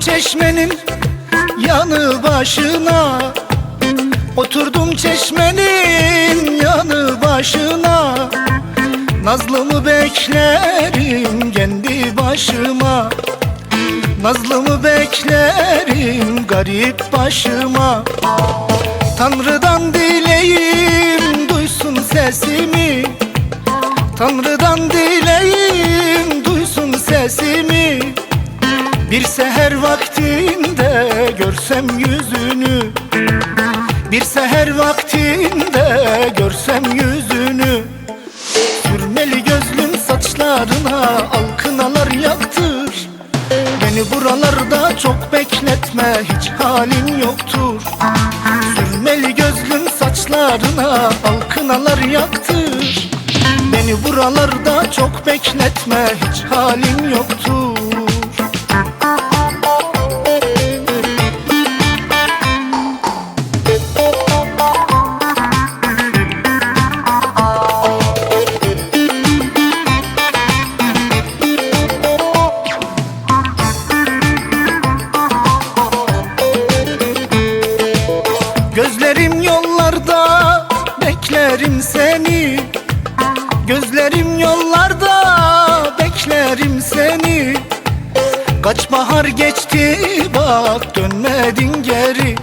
çeşmenin yanı başına. Oturdum çeşmenin yanı başına. Nazlımı beklerim kendi başıma. Nazlımı beklerim garip başıma. Tanrı'dan dileyim duysun sesimi. Bir seher vaktinde görsem yüzünü. Bir seher vaktinde görsem yüzünü. Sürmeli gözlüm saçlarına alkınalar yaktır. Beni buralarda çok bekletme hiç halin yoktur. Sürmeli gözlüm saçlarına alkınalar yaktır. Beni buralarda çok bekletme hiç halin yoktur beklerim seni Gözlerim yollarda beklerim seni. Kaç bahar geçti bak dönmedin geri.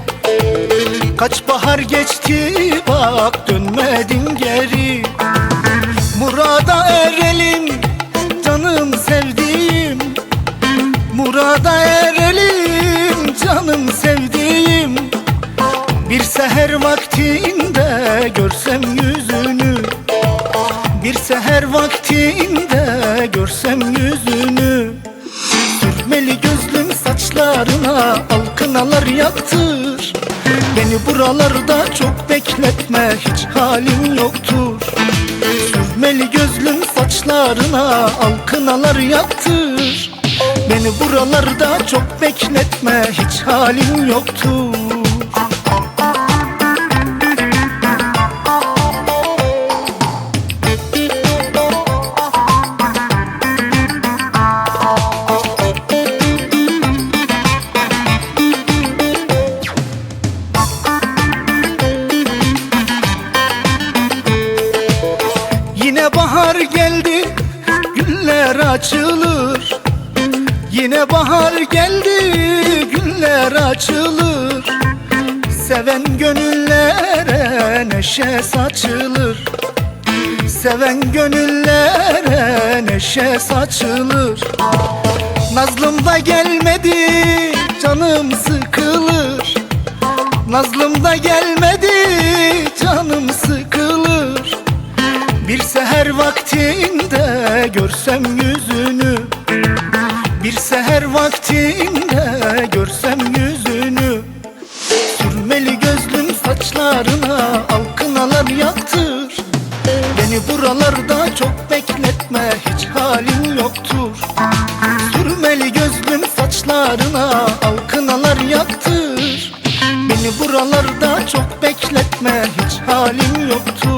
Kaç bahar geçti bak dönmedin geri. Murada erelim canım sevdiğim. Murada erelim canım sevdiğim. Bir seher vaktinde görsem yüzünü seher vaktinde görsem yüzünü. Sürmeli gözlüm saçlarına alkınalar yaktır. Beni buralarda çok bekletme hiç halin yoktur. Sürmeli gözlüm saçlarına alkınalar yaktır. Beni buralarda çok bekletme hiç halin yoktur açılır. Yine bahar geldi güller açılır. Seven gönüllere neşe saçılır. Seven gönüllere neşe saçılır. Nazlım da gelmedi canım sıkılır. Nazlım da gelmedi seher vaktinde görsem yüzünü. Bir seher vaktinde görsem yüzünü. Sürmeli gözlüm saçlarına alkınalar yaktır. Beni buralarda çok bekletme hiç halin yoktur. Sürmeli gözlüm saçlarına alkınalar yaktır. Beni buralarda çok bekletme hiç halin yoktur